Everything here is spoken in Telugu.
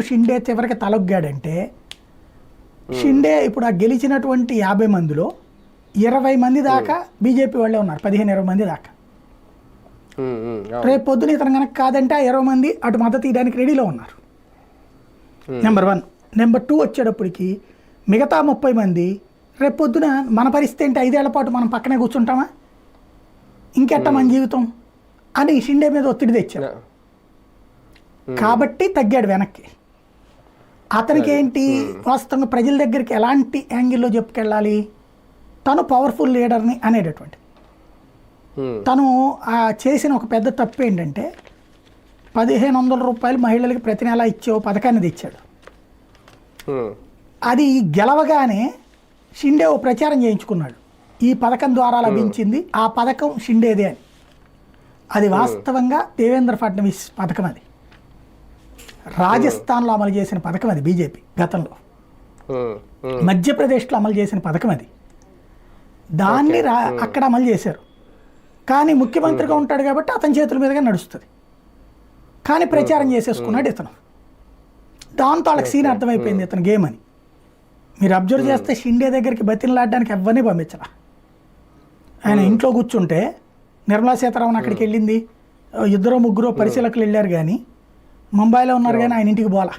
షిండే చివరికి తలొగ్గాడంటే షిండే ఇప్పుడు ఆ గెలిచినటువంటి యాభై మందిలో ఇరవై మంది దాకా బీజేపీ వాళ్ళే ఉన్నారు. పదిహేను ఇరవై మంది దాకా. రేపు పొద్దున ఇతను కనుక కాదంటే ఆ ఇరవై మంది అటు మద్దతు ఇవ్వడానికి రెడీలో ఉన్నారు. నెంబర్ వన్ నెంబర్ టూ వచ్చేటప్పటికి మిగతా ముప్పై మంది రేపు పొద్దున మన పరిస్థితి ఏంటి? ఐదేళ్ళ పాటు మనం పక్కనే కూర్చుంటామా? ఇంకెట్ట మన జీవితం? అని షిండే మీద ఒత్తిడి తెచ్చారు కాబట్టి తగ్గాడు వెనక్కి. అతనికి ఏంటి వాస్తవంగా ప్రజల దగ్గరికి ఎలాంటి యాంగిల్లో చెప్పుకెళ్ళాలి? తను పవర్ఫుల్ లీడర్ని అనేటటువంటి. తను చేసిన ఒక పెద్ద తప్పు ఏంటంటే పదిహేను వందల రూపాయలు మహిళలకి ప్రతి నెల ఇచ్చే ఓ పథకాన్ని తెచ్చాడు అది గెలవగానే షిండే ఓ ప్రచారం చేయించుకున్నాడు. ఈ పథకం ద్వారా లభించింది ఆ పథకం షిండేదే అని. అది వాస్తవంగా దేవేంద్ర ఫడ్నవీస్ పథకం అది. రాజస్థాన్లో అమలు చేసిన పథకం అది బీజేపీ గతంలో. మధ్యప్రదేశ్లో అమలు చేసిన పథకం అది. దాన్ని రా అక్కడ అమలు చేశారు. కానీ ముఖ్యమంత్రిగా ఉంటాడు కాబట్టి అతని చేతుల మీదుగా నడుస్తుంది. కానీ ప్రచారం చేసేసుకున్నాడు ఇతను. దాంతో వాళ్ళకి సీన్ అర్థమైపోయింది ఇతను గేమ్ అని. మీరు అబ్జర్వ్ చేస్తే షిండే దగ్గరికి బతినలాడడానికి ఎవరిని పంపించరా? ఆయన ఇంట్లో కూర్చుంటే నిర్మలా సీతారామన్ అక్కడికి వెళ్ళింది ఇద్దరు ముగ్గురు పరిశీలకులు వెళ్ళారు కానీ ముంబైలో ఉన్నారు కానీ ఆయన ఇంటికి పోలా.